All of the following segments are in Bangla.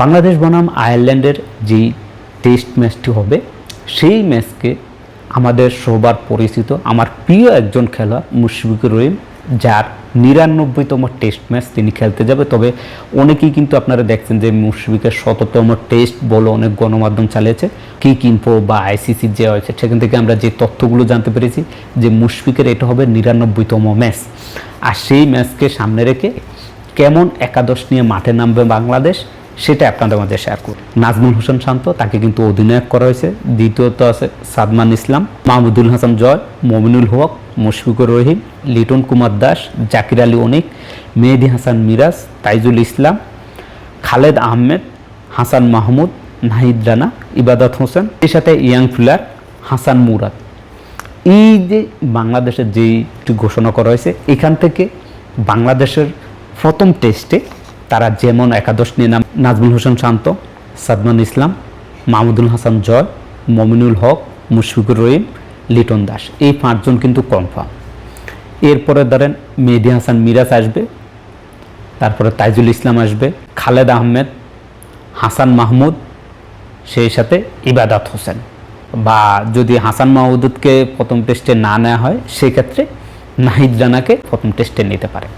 বাংলাদেশ বনাম আয়ারল্যান্ডের যেই টেস্ট ম্যাচটি হবে, সেই ম্যাচকে আমাদের সবার পরিচিত, আমার প্রিয় একজন খেলোয়াড় মুশফিকুর রহিম, যার নিরানব্বইতম টেস্ট ম্যাচ তিনি খেলতে যাবে। তবে অনেকেই কিন্তু আপনারা দেখছেন যে মুশফিকের শততম টেস্ট বলে অনেক গণমাধ্যম চালিয়েছে। কি কিনপো বা আইসিসি যে হয়েছে, সেখান থেকে আমরা যে তথ্যগুলো জানতে পেরেছি যে মুশফিকের এটা হবে নিরানব্বইতম ম্যাচ আর সেই ম্যাচকে সামনে রেখে কেমন একাদশ নিয়ে মাঠে নামবে বাংলাদেশ সেটা আপনাদের মধ্যে শেয়ার করব। নাজমুল হোসেন শান্ত, তাকে কিন্তু অধিনায়ক করা হয়েছে। দ্বিতীয়ত আছে সাদমান ইসলাম, মাহমুদুল হাসান জয়, মমিনুল হক, মুশফিকুর রহিম, লিটন কুমার দাস, জাকির আলী অনিক, মেহেদি হাসান মিরাজ, তাইজুল ইসলাম, খালেদ আহমেদ, হাসান মাহমুদ, নাহিদ রানা, ইবাদত হোসেন, এর সাথে ইয়াং ফিলার হাসান মুরাদ। এই যে বাংলাদেশের যেইটি ঘোষণা করা হয়েছে, এখান থেকে বাংলাদেশের প্রথম টেস্টে তারা যেমন একাদশ নিয়ে নাম নাজমুল হোসেন শান্ত, সাদমান ইসলাম, মাহমুদুল হাসান জয়, মমিনুল হক, মুশফিকুর রহিম, লিটন দাস। এই পাঁচজন কিন্তু কনফার্ম এরপরে ধরেন মেহেদি হাসান মিরাজ আসবে, তারপরে তাইজুল ইসলাম আসবে, খালেদ আহমেদ, হাসান মাহমুদ, সেই সাথে ইবাদাত হোসেন। বা যদি হাসান মাহমুদকে প্রথম টেস্টে না নেওয়া হয়, সেক্ষেত্রে নাহিদ রানাকে প্রথম টেস্টে নিতে পারে।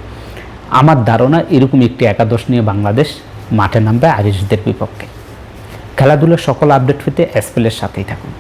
আমার ধারণা এরকম একটি একাদশ নিয়ে বাংলাদেশ মাঠে নামবে আরিশদের বিপক্ষে। খেলাধুলার সকল আপডেট পেতে এসপেলের সাথেই থাকুন।